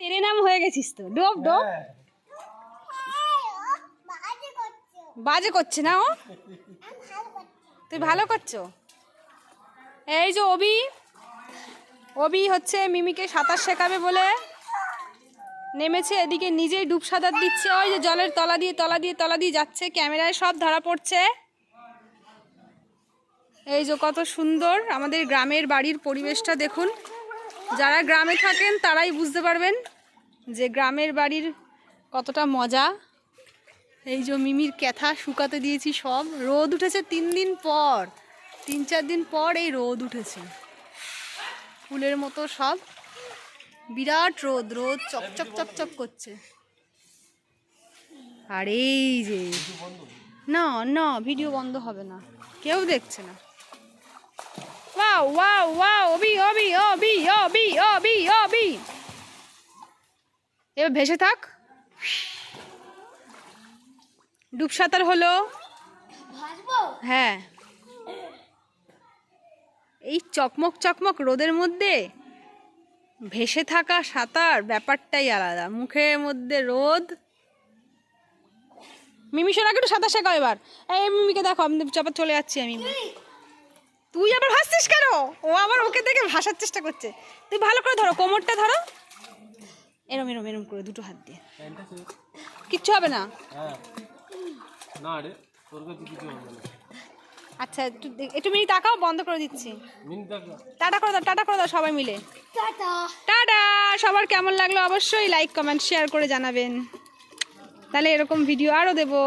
তেরে নাম হয়ে গেছিস তো। ডোব ডোব। বাজে করছে না ও? তুই ভালো করছ? এই যে অবি অবি হচ্ছে মিমিকে সাঁতার শেখাবে বলে নেমেছে এদিকে নিজেই ডুব সাঁতার দিচ্ছে। ওই যে জলের তলা দিয়ে তলা দিয়ে তলা দিয়ে যাচ্ছে ক্যামেরায় সব ধরা পড়ছে। এই যে কত সুন্দর আমাদের গ্রামের বাড়ির পরিবেশটা দেখুন। যারা গ্রামে থাকেন, তারাই বুঝতে পারবেন যে গ্রামের বাড়ির কতটা মজা। এই যে মিমির ক্যাথা শুকাতে দিয়েছি সব। রোদ উঠেছে তিন দিন পর, তিন চার দিন পর এই রোদ উঠেছে। ফুলের মতো সব। বিরাট রোদ রোদ চকচক চকচক করছে। আর এই যে, না না, ভিডিও বন্ধ হবে না। কেউ দেখছে না। ওয়াও ওয়াও ওয়াও অবি অবি অবি অবি অবি অবি এবার ভেসে থাক। ডুব সাঁতার হলো। হ্যাঁ। এই চকমক চকমক রোদের মধ্যে ভেসে থাকা সাঁতার ব্যাপারটাই আলাদা। মুখের মধ্যে রোদ। মিমি সোনাকে একটু সাঁতার শেখাও এবার। এই মিমিকে দেখো আমি চাপা চলে যাচ্ছি আমি। তুই আবার ভাসছিস কেন? ও আবার ওকে দেখে ভাসার চেষ্টা করছে। তুই ভালো করে ধরো কোমরটা ধরো। এরম এরম এরম করে দুটো হাত দিয়ে। কিচ্ছু হবে না? হ্যাঁ না রে তোর কাছে কিছু হবে না। আচ্ছা একটু একটু মিনিট তাকাও বন্ধ করে দিচ্ছি। টাটা করে দাও টাটা করে দাও সবাই মিলে। টাটা! সবার কেমন লাগল অবশ্যই লাইক কমেন্ট শেয়ার করে জানাবেন। তাহলে এরকম ভিডিও আরও দেবো।